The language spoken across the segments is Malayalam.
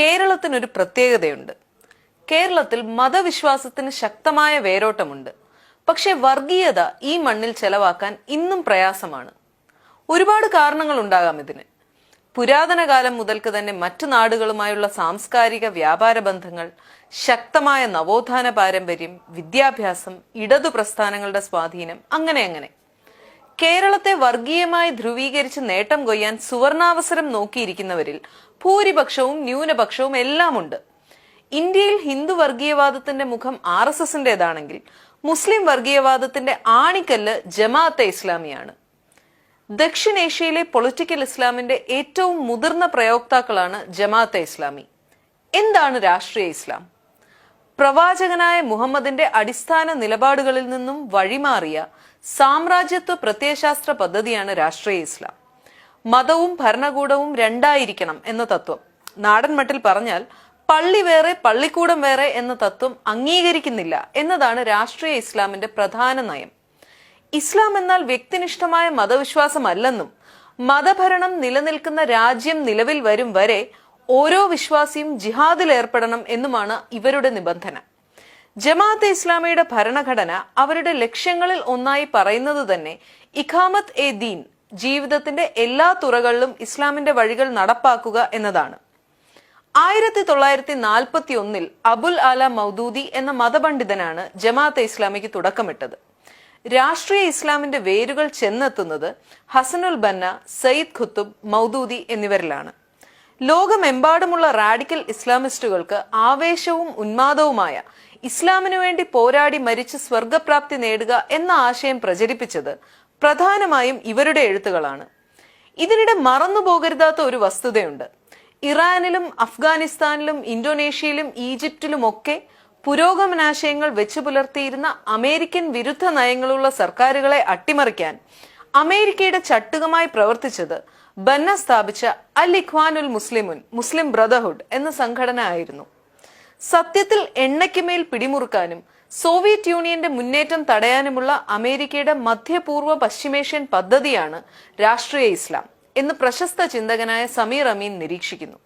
കേരളത്തിനൊരു പ്രത്യേകതയുണ്ട്. കേരളത്തിൽ മതവിശ്വാസത്തിന് ശക്തമായ വേരോട്ടമുണ്ട്. പക്ഷെ വർഗീയത ഈ മണ്ണിൽ ചെലവാക്കാൻ ഇന്നും പ്രയാസമാണ്. ഒരുപാട് കാരണങ്ങൾ ഉണ്ടാകാം ഇതിന്. പുരാതന കാലം മുതൽക്ക് തന്നെ മറ്റു നാടുകളുമായുള്ള സാംസ്കാരിക വ്യാപാര ബന്ധങ്ങൾ ശക്തമായ നവോത്ഥാന പാരമ്പര്യം വിദ്യാഭ്യാസം ഇടതു പ്രസ്ഥാനങ്ങളുടെ സ്വാധീനം അങ്ങനെ അങ്ങനെ. കേരളത്തെ വർഗീയമായി ധ്രുവീകരിച്ച് നേട്ടം കൊയ്യാൻ സുവർണാവസരം നോക്കിയിരിക്കുന്നവരിൽ ഭൂരിപക്ഷവും ന്യൂനപക്ഷവും എല്ലാമുണ്ട്. ഇന്ത്യയിൽ ഹിന്ദു വർഗീയവാദത്തിന്റെ മുഖം ആർ എസ് എസിന്റേതാണെങ്കിൽ മുസ്ലിം വർഗീയവാദത്തിന്റെ ആണിക്കല്ല് ജമാഅത്തെ ഇസ്ലാമിയാണ്. ദക്ഷിണേഷ്യയിലെ പൊളിറ്റിക്കൽ ഇസ്ലാമിന്റെ ഏറ്റവും മുതിർന്ന പ്രയോക്താക്കളാണ് ജമാഅത്തെ ഇസ്ലാമി. എന്താണ് രാഷ്ട്രീയ ഇസ്ലാം? പ്രവാചകനായ മുഹമ്മദിന്റെ അടിസ്ഥാന നിലപാടുകളിൽ നിന്നും വഴിമാറിയ സാമ്രാജ്യത്വ പ്രത്യയശാസ്ത്ര പദ്ധതിയാണ് രാഷ്ട്രീയ ഇസ്ലാം. മതവും ഭരണകൂടവും രണ്ടായിരിക്കണം എന്ന തത്വം. നാടൻമട്ടിൽ പറഞ്ഞാൽ പള്ളി വേറെ പള്ളിക്കൂടം വേറെ എന്ന തത്വം അംഗീകരിക്കുന്നില്ല എന്നതാണ് രാഷ്ട്രീയ ഇസ്ലാമിന്റെ പ്രധാന നയം. ഇസ്ലാം എന്നാൽ വ്യക്തിനിഷ്ഠമായ മതവിശ്വാസമല്ലെന്നും മതഭരണം നിലനിൽക്കുന്ന രാജ്യം നിലവിൽ വരും വരെ ഓരോ വിശ്വാസിയും ജിഹാദിൽ ഏർപ്പെടണം എന്നുമാണ് ഇവരുടെ നിബന്ധന. ജമാഅത്തെ ഇസ്ലാമിയുടെ ഭരണഘടന അവരുടെ ലക്ഷ്യങ്ങളിൽ ഒന്നായി പറയുന്നത് തന്നെ ഇഖാമത്ത് എ ദീൻ ജീവിതത്തിന്റെ എല്ലാ തുറകളിലും ഇസ്ലാമിന്റെ വഴികൾ നടപ്പാക്കുക എന്നതാണ്. ആയിരത്തി തൊള്ളായിരത്തി നാൽപ്പത്തി ഒന്നിൽ അബുൽ അല മൗദൂദി എന്ന മതപണ്ഡിതനാണ് ജമാഅത്തെ ഇസ്ലാമിക്ക് തുടക്കമിട്ടത്. രാഷ്ട്രീയ ഇസ്ലാമിന്റെ വേരുകൾ ചെന്നെത്തുന്നത് ഹസനുൽ ബന്ന സയ്യിദ് ഖുത്തുബ് മൗദൂദി എന്നിവരിലാണ്. ലോകമെമ്പാടുമുള്ള റാഡിക്കൽ ഇസ്ലാമിസ്റ്റുകൾക്ക് ആവേശവും ഉന്മാദവുമായ ഇസ്ലാമിനു വേണ്ടി പോരാടി മരിച്ച് സ്വർഗപ്രാപ്തി നേടുക എന്ന ആശയം പ്രചരിപ്പിച്ചത് പ്രധാനമായും ഇവരുടെ എഴുത്തുകളാണ്. ഇതിനിടെ മറന്നുപോകരുതാത്ത ഒരു വസ്തുതയുണ്ട്. ഇറാനിലും അഫ്ഗാനിസ്ഥാനിലും ഇന്തോനേഷ്യയിലും ഈജിപ്തിലുമൊക്കെ പുരോഗമനാശയങ്ങൾ വെച്ചു പുലർത്തിയിരുന്ന അമേരിക്കൻ വിരുദ്ധ നയങ്ങളുള്ള സർക്കാരുകളെ അട്ടിമറിക്കാൻ അമേരിക്കയുടെ ചട്ടുകമായി പ്രവർത്തിച്ചത് ബന്ന സ്ഥാപിച്ച അൽ ഇഖ്വാനുൽ മുസ്ലിമുൻ മുസ്ലിം ബ്രദർഹുഡ് എന്ന സംഘടന ആയിരുന്നു. സത്യത്തിൽ എണ്ണയ്ക്ക് മേൽ പിടിമുറുക്കാനും സോവിയറ്റ് യൂണിയന്റെ മുന്നേറ്റം തടയാനുമുള്ള അമേരിക്കയുടെ മധ്യപൂർവ പശ്ചിമേഷ്യൻ പദ്ധതിയാണ് രാഷ്ട്രീയ ഇസ്ലാം എന്ന് പ്രശസ്ത ചിന്തകനായ സമീർ അമീൻ നിരീക്ഷിക്കുന്നു.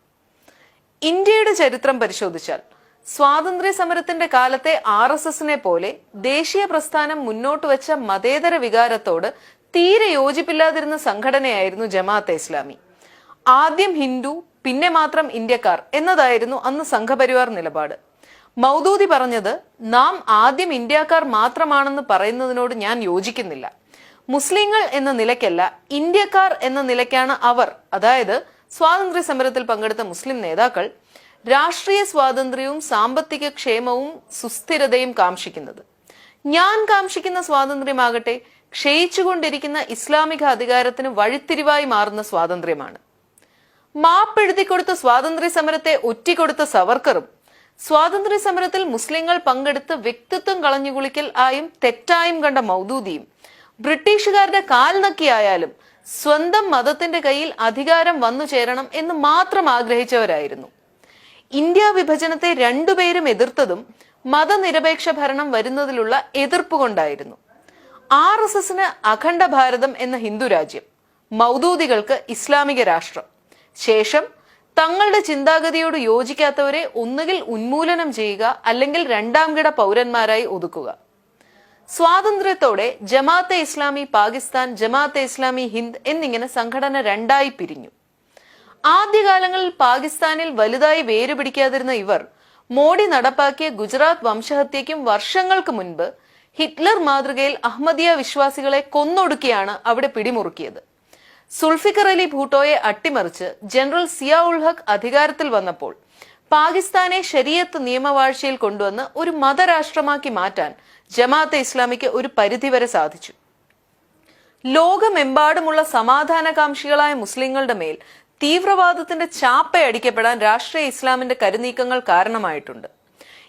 ഇന്ത്യയുടെ ചരിത്രം പരിശോധിച്ചാൽ സ്വാതന്ത്ര്യ സമരത്തിന്റെ കാലത്തെ ആർ എസ് എസിനെ പോലെ ദേശീയ പ്രസ്ഥാനം മുന്നോട്ട് വെച്ച മതേതര വികാരത്തോട് തീരെ യോജിപ്പില്ലാതിരുന്ന സംഘടനയായിരുന്നു ജമാഅത്തെ ഇസ്ലാമി. ആദ്യം ഹിന്ദു പിന്നെ മാത്രം ഇന്ത്യക്കാർ എന്നതായിരുന്നു അന്ന് സംഘപരിവാർ നിലപാട്. മൗദൂദി പറഞ്ഞത് നാം ആദ്യം ഇന്ത്യക്കാർ മാത്രമാണെന്ന് പറയുന്നതിനോട് ഞാൻ യോജിക്കുന്നില്ല. മുസ്ലിങ്ങൾ എന്ന നിലയ്ക്കല്ല ഇന്ത്യക്കാർ എന്ന നിലയ്ക്കാണ് അവർ. അതായത് സ്വാതന്ത്ര്യ സമരത്തിൽ പങ്കെടുത്ത മുസ്ലിം നേതാക്കൾ രാഷ്ട്രീയ സ്വാതന്ത്ര്യവും സാമ്പത്തിക ക്ഷേമവും സുസ്ഥിരതയും കാംക്ഷിക്കുന്നത്. ഞാൻ കാംക്ഷിക്കുന്ന സ്വാതന്ത്ര്യമാകട്ടെ ക്ഷയിച്ചുകൊണ്ടിരിക്കുന്ന ഇസ്ലാമിക അധികാരത്തിന് വഴിത്തിരിവായി മാറുന്ന സ്വാതന്ത്ര്യമാണ്. മാപ്പെഴുതി കൊടുത്ത സ്വാതന്ത്ര്യ സമരത്തെ ഒറ്റിക്കൊടുത്ത സവർക്കറും. സ്വാതന്ത്ര്യ സമരത്തിൽ മുസ്ലിങ്ങൾ പങ്കെടുത്ത് വ്യക്തിത്വം കളഞ്ഞുകുളിക്കൽ ആയും തെറ്റായും കണ്ട മൗദൂദിയും ബ്രിട്ടീഷുകാരുടെ കാൽ നക്കിയായാലും സ്വന്തം മതത്തിന്റെ കയ്യിൽ അധികാരം വന്നു ചേരണം എന്ന് മാത്രം ആഗ്രഹിച്ചവരായിരുന്നു. ഇന്ത്യ വിഭജനത്തെ രണ്ടുപേരും എതിർത്തതും മതനിരപേക്ഷ ഭരണം വരുന്നതിലുള്ള എതിർപ്പ് കൊണ്ടായിരുന്നു. ആർ എസ് എസിന് അഖണ്ഡ ഭാരതം എന്ന ഹിന്ദു രാജ്യം മൗദൂദികൾക്ക് ഇസ്ലാമിക രാഷ്ട്രം. ശേഷം തങ്ങളുടെ ചിന്താഗതിയോട് യോജിക്കാത്തവരെ ഒന്നുകിൽ ഉന്മൂലനം ചെയ്യുക അല്ലെങ്കിൽ രണ്ടാം കിട പൗരന്മാരായി ഒതുക്കുക. സ്വാതന്ത്ര്യത്തോടെ ജമാഅത്തെ ഇസ്ലാമി പാകിസ്ഥാൻ ജമാഅത്തെ ഇസ്ലാമി ഹിന്ദ് എന്നിങ്ങനെ സംഘടന രണ്ടായി പിരിഞ്ഞു. ആദ്യകാലങ്ങളിൽ പാകിസ്ഥാനിൽ വലുതായി വേരുപിടിക്കാതിരുന്ന ഇവർ മോഡി നടപ്പാക്കിയ ഗുജറാത്ത് വംശഹത്യയ്ക്കും വർഷങ്ങൾക്ക് മുൻപ് ഹിറ്റ്ലർ മാതൃകയിൽ അഹമ്മദിയ വിശ്വാസികളെ കൊന്നൊടുക്കിയാണ് അവിടെ പിടിമുറുക്കിയത്. സുൾഫിക്കർ അലി ഭൂട്ടോയെ അട്ടിമറിച്ച് ജനറൽ സിയാ ഉൾ ഹക്ക് അധികാരത്തിൽ വന്നപ്പോൾ പാകിസ്ഥാനെ ശരീഅത്ത് നിയമവാഴ്ചയിൽ കൊണ്ടുവന്ന് ഒരു മതരാഷ്ട്രമാക്കി മാറ്റാൻ ജമാഅത്തെ ഇസ്ലാമിക്ക് ഒരു പരിധിവരെ സാധിച്ചു. ലോകമെമ്പാടുമുള്ള സമാധാനകാംക്ഷികളായ മുസ്ലിങ്ങളുടെ മേൽ തീവ്രവാദത്തിന്റെ ചാപ്പയടിക്കപ്പെടാൻ രാഷ്ട്രീയ ഇസ്ലാമിന്റെ കരുനീക്കങ്ങൾ കാരണമായിട്ടുണ്ട്.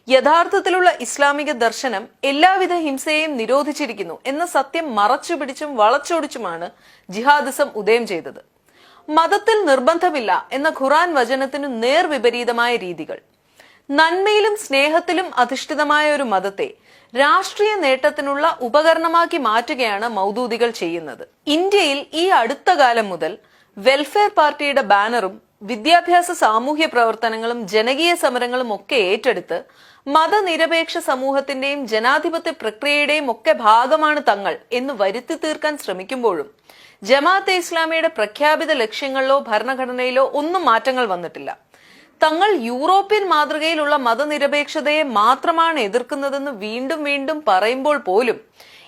യഥാർത്ഥത്തിലുള്ള ഇസ്ലാമിക ദർശനം എല്ലാവിധ ഹിംസയെയും നിരോധിച്ചിരിക്കുന്നു എന്ന സത്യം മറച്ചുപിടിച്ചും വളച്ചൊടിച്ചുമാണ് ജിഹാദിസം ഉദയം ചെയ്തത്. മതത്തിൽ നിർബന്ധമില്ല എന്ന ഖുറാൻ വചനത്തിനു നേർവിപരീതമായ രീതികൾ. നന്മയിലും സ്നേഹത്തിലും അധിഷ്ഠിതമായ ഒരു മതത്തെ രാഷ്ട്രീയ നേട്ടത്തിനുള്ള ഉപകരണമാക്കി മാറ്റുകയാണ് മൗദൂദികൾ ചെയ്യുന്നത്. ഇന്ത്യയിൽ ഈ അടുത്ത കാലം മുതൽ വെൽഫെയർ പാർട്ടിയുടെ ബാനറും വിദ്യാഭ്യാസ സാമൂഹ്യ പ്രവർത്തനങ്ങളും ജനകീയ സമരങ്ങളും ഒക്കെ ഏറ്റെടുത്ത് മതനിരപേക്ഷ സമൂഹത്തിന്റെയും ജനാധിപത്യ പ്രക്രിയയുടെയും ഒക്കെ ഭാഗമാണ് തങ്ങൾ എന്ന് വരുത്തി തീർക്കാൻ ശ്രമിക്കുമ്പോഴും ജമാഅത്തെ ഇസ്ലാമിയുടെ പ്രഖ്യാപിത ലക്ഷ്യങ്ങളിലോ ഭരണഘടനയിലോ ഒന്നും മാറ്റങ്ങൾ വന്നിട്ടില്ല. തങ്ങൾ യൂറോപ്യൻ മാതൃകയിലുള്ള മതനിരപേക്ഷതയെ മാത്രമാണ് എതിർക്കുന്നതെന്ന് വീണ്ടും വീണ്ടും പറയുമ്പോൾ പോലും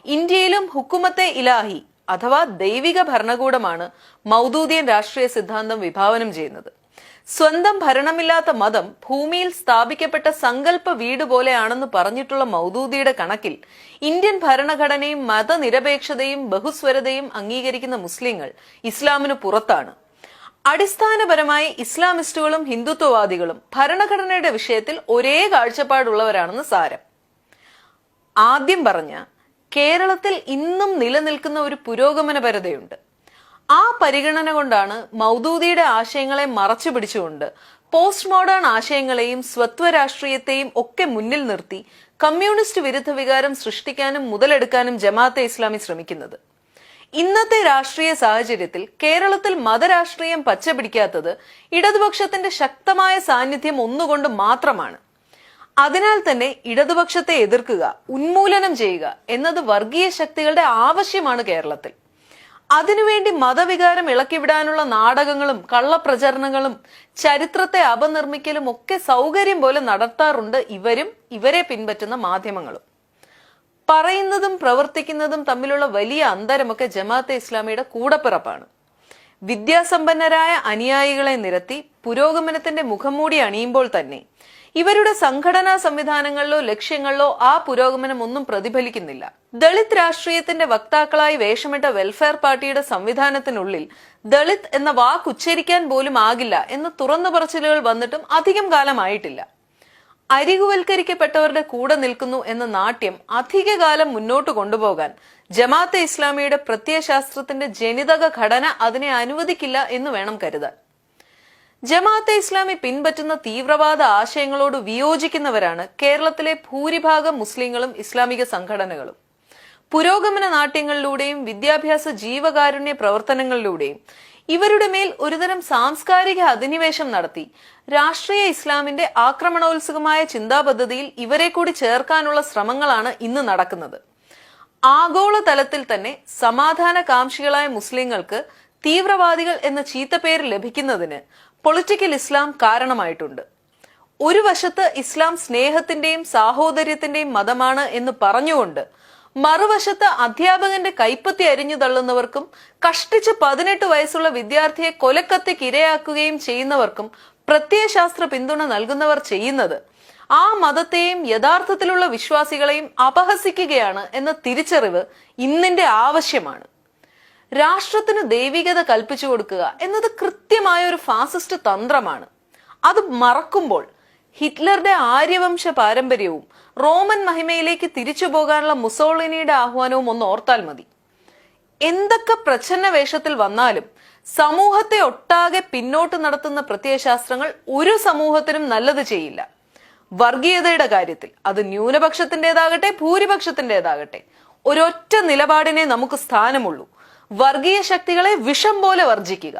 ഇന്ത്യയിലും ഹുക്കുമത്തെ ഇലാഹി അഥവാ ദൈവിക ഭരണകൂടമാണ് മൗദൂദിയൻ രാഷ്ട്രീയ സിദ്ധാന്തം വിഭാവനം ചെയ്യുന്നത്. സ്വന്തം ഭരണമില്ലാത്ത മതം ഭൂമിയിൽ സ്ഥാപിക്കപ്പെട്ട സങ്കല്പ വീട് പോലെയാണെന്ന് പറഞ്ഞിട്ടുള്ള മൗദൂദിയുടെ കണക്കിൽ ഇന്ത്യൻ ഭരണഘടനയും മതനിരപേക്ഷതയും ബഹുസ്വരതയും അംഗീകരിക്കുന്ന മുസ്ലിങ്ങൾ ഇസ്ലാമിന് പുറത്താണ്. അടിസ്ഥാനപരമായി ഇസ്ലാമിസ്റ്റുകളും ഹിന്ദുത്വവാദികളും ഭരണഘടനയുടെ വിഷയത്തിൽ ഒരേ കാഴ്ചപ്പാടുള്ളവരാണെന്ന് സാരം. ആദ്യം പറഞ്ഞ കേരളത്തിൽ ഇന്നും നിലനിൽക്കുന്ന ഒരു പുരോഗമനപരതയുണ്ട് ആ പരിഗണന കൊണ്ടാണ് മൗദൂദിയുടെ ആശയങ്ങളെ മറച്ചു പിടിച്ചുകൊണ്ട് പോസ്റ്റ് മോഡേൺ ആശയങ്ങളെയും സ്വത്വ രാഷ്ട്രീയത്തെയും ഒക്കെ മുന്നിൽ നിർത്തി കമ്മ്യൂണിസ്റ്റ് വിരുദ്ധ വികാരം സൃഷ്ടിക്കാനും മുതലെടുക്കാനും ജമാഅത്തെ ഇസ്ലാമി ശ്രമിക്കുന്നത്. ഇന്നത്തെ രാഷ്ട്രീയ സാഹചര്യത്തിൽ കേരളത്തിൽ മതരാഷ്ട്രീയം പച്ചപിടിക്കാത്തത് ഇടതുപക്ഷത്തിന്റെ ശക്തമായ സാന്നിധ്യം ഒന്നുകൊണ്ട് മാത്രമാണ്. അതിനാൽ തന്നെ ഇടതുപക്ഷത്തെ എതിർക്കുക ഉന്മൂലനം ചെയ്യുക എന്നത് വർഗീയ ശക്തികളുടെ ആവശ്യമാണ് കേരളത്തിൽ. അതിനുവേണ്ടി മതവികാരം ഇളക്കിവിടാനുള്ള നാടകങ്ങളും കള്ളപ്രചരണങ്ങളും ചരിത്രത്തെ അപനിർമ്മിക്കലും ഒക്കെ സൗകര്യം പോലെ നടത്താറുണ്ട് ഇവരും ഇവരെ പിൻപറ്റുന്ന മാധ്യമങ്ങളും. പറയുന്നതും പ്രവർത്തിക്കുന്നതും തമ്മിലുള്ള വലിയ അന്തരമൊക്കെ ജമാഅത്തെ ഇസ്ലാമിയുടെ കൂടപ്പിറപ്പാണ്. വിദ്യാസമ്പന്നരായ അനുയായികളെ നിരത്തി പുരോഗമനത്തിന്റെ മുഖംമൂടി അണിയുമ്പോൾ തന്നെ ഇവരുടെ സംഘടനാ സംവിധാനങ്ങളിലോ ലക്ഷ്യങ്ങളിലോ ആ പുരോഗമനം ഒന്നും പ്രതിഫലിക്കുന്നില്ല. ദളിത് രാഷ്ട്രീയത്തിന്റെ വക്താക്കളായി വേഷമിട്ട വെൽഫെയർ പാർട്ടിയുടെ സംവിധാനത്തിനുള്ളിൽ ദളിത് എന്ന വാക്ക് ഉച്ചരിക്കാൻ പോലും ആകില്ല എന്ന് തുറന്നു പറച്ചിലുകൾ വന്നിട്ടും അധികം കാലമായിട്ടില്ല. അരികുവൽക്കരിക്കപ്പെട്ടവരുടെ കൂടെ നിൽക്കുന്നു എന്ന നാട്യം അധികകാലം മുന്നോട്ട് കൊണ്ടുപോകാൻ ജമാഅത്തെ ഇസ്ലാമിയുടെ പ്രത്യയശാസ്ത്രത്തിന്റെ ജനിതക ഘടന അതിനെ അനുവദിക്കില്ല എന്ന് വേണം കരുതാൻ. ജമാഅത്തെ ഇസ്ലാമി പിൻപറ്റുന്ന തീവ്രവാദ ആശയങ്ങളോട് വിയോജിക്കുന്നവരാണ് കേരളത്തിലെ ഭൂരിഭാഗം മുസ്ലിങ്ങളും ഇസ്ലാമിക സംഘടനകളും. പുരോഗമന നാട്യങ്ങളിലൂടെയും വിദ്യാഭ്യാസ ജീവകാരുണ്യ പ്രവർത്തനങ്ങളിലൂടെയും ഇവരുടെ മേൽ ഒരുതരം സാംസ്കാരിക അധിനിവേശം നടത്തി രാഷ്ട്രീയ ഇസ്ലാമിന്റെ ആക്രമണോത്സുകമായ ചിന്താപദ്ധതിയിൽ ഇവരെ കൂടി ചേർക്കാനുള്ള ശ്രമങ്ങളാണ് ഇന്ന് നടക്കുന്നത്. ആഗോളതലത്തിൽ തന്നെ സമാധാന കാംക്ഷികളായ മുസ്ലിങ്ങൾക്ക് തീവ്രവാദികൾ എന്ന ചീത്ത പേര് ലഭിക്കുന്നതിന് പൊളിറ്റിക്കൽ ഇസ്ലാം കാരണമായിട്ടുണ്ട്. ഒരു വശത്ത് ഇസ്ലാം സ്നേഹത്തിന്റെയും സാഹോദര്യത്തിന്റെയും മതമാണ് എന്ന് പറഞ്ഞുകൊണ്ട് മറുവശത്ത് അധ്യാപകന്റെ കൈപ്പത്തി അരിഞ്ഞു തള്ളുന്നവർക്കും കഷ്ടിച്ച് പതിനെട്ട് വയസ്സുള്ള വിദ്യാർത്ഥിയെ കൊലക്കത്തിക്ക് ഇരയാക്കുകയും ചെയ്യുന്നവർക്കും പ്രത്യയശാസ്ത്ര പിന്തുണ നൽകുന്നവർ ചെയ്യുന്നത് ആ മതത്തെയും യഥാർത്ഥത്തിലുള്ള വിശ്വാസികളെയും അപഹസിക്കുകയാണ് എന്ന തിരിച്ചറിവ് ഇന്നിന്റെ ആവശ്യമാണ്. രാഷ്ട്രത്തിന് ദൈവികത കൽപ്പിച്ചു കൊടുക്കുക എന്നത് കൃത്യമായ ഒരു ഫാസിസ്റ്റ് തന്ത്രമാണ്. അത് മറക്കുമ്പോൾ ഹിറ്റ്ലറുടെ ആര്യവംശ പാരമ്പര്യവും റോമൻ മഹിമയിലേക്ക് തിരിച്ചു പോകാനുള്ള മുസോളിനിയുടെ ആഹ്വാനവും ഒന്ന് ഓർത്താൽ മതി. എന്തൊക്കെ പ്രച്ഛന്ന വേഷത്തിൽ വന്നാലും സമൂഹത്തെ ഒട്ടാകെ പിന്നോട്ട് നടത്തുന്ന പ്രത്യയശാസ്ത്രങ്ങൾ ഒരു സമൂഹത്തിനും നല്ലത് ചെയ്യില്ല. വർഗീയതയുടെ കാര്യത്തിൽ അത് ന്യൂനപക്ഷത്തിന്റെതാകട്ടെ ഭൂരിപക്ഷത്തിന്റെതാകട്ടെ. ഒരൊറ്റ നിലപാടിനെ നമുക്ക് സ്ഥാനമുള്ളൂ. വർഗീയ ശക്തികളെ വിഷം പോലെ വർജിക്കുക